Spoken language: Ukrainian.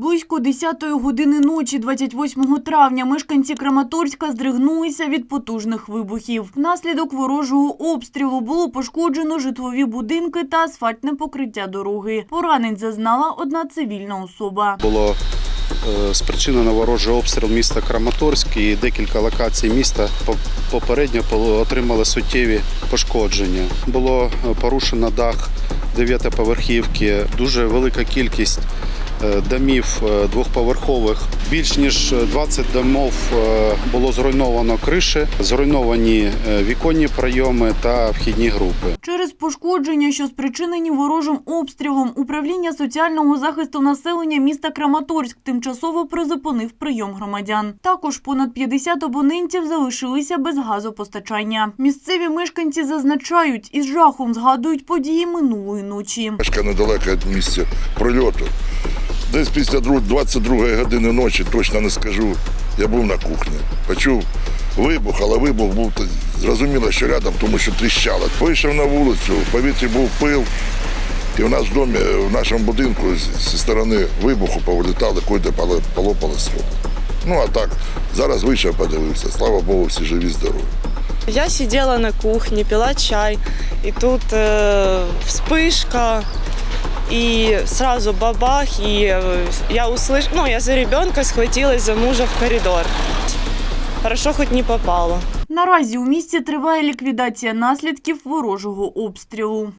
Близько 10-ї години ночі 28 травня мешканці Краматорська здригнулися від потужних вибухів. Внаслідок ворожого обстрілу було пошкоджено житлові будинки та асфальтне покриття дороги. Поранень зазнала одна цивільна особа. Було е, спричинено ворожий обстріл міста Краматорськ і декілька локацій міста по- попередньо отримали суттєві пошкодження. Було е, порушено дах дев'ятиповерхівки, дуже велика кількість домів е, двохповерхових. Більш ніж 20 домов е, було зруйновано криші, зруйновані е, віконні прийоми та вхідні групи. Через пошкодження, що спричинені ворожим обстрілом, управління соціального захисту населення міста Краматорськ тимчасово призупинив прийом громадян. Також понад 50 абонентів залишилися без газопостачання. Місцеві мешканці зазначають, із жахом згадують події минулої ночі. Мешкаю недалеко від місця прильоту. Десь після друг- 22 години ночі, точно не скажу, я був на кухні. Почув вибух, але вибух був зрозуміло, що рядом, тому що тріщало. Вийшов на вулицю, в повітрі був пил. І в нас в домі, в нашому будинку зі сторони вибуху повилітали, куди полопали сходи. Ну а так, зараз вийшов, подивився. Слава Богу, всі живі, здорові. Я сидела на кухне, пила чай, и тут э, вспышка, и сразу бабах, и э, я услышала, ну, я за ребенка схватилась за мужа в коридор. Хорошо, хоть не попала. Наразі у місті триває ліквідація наслідків ворожого обстрілу.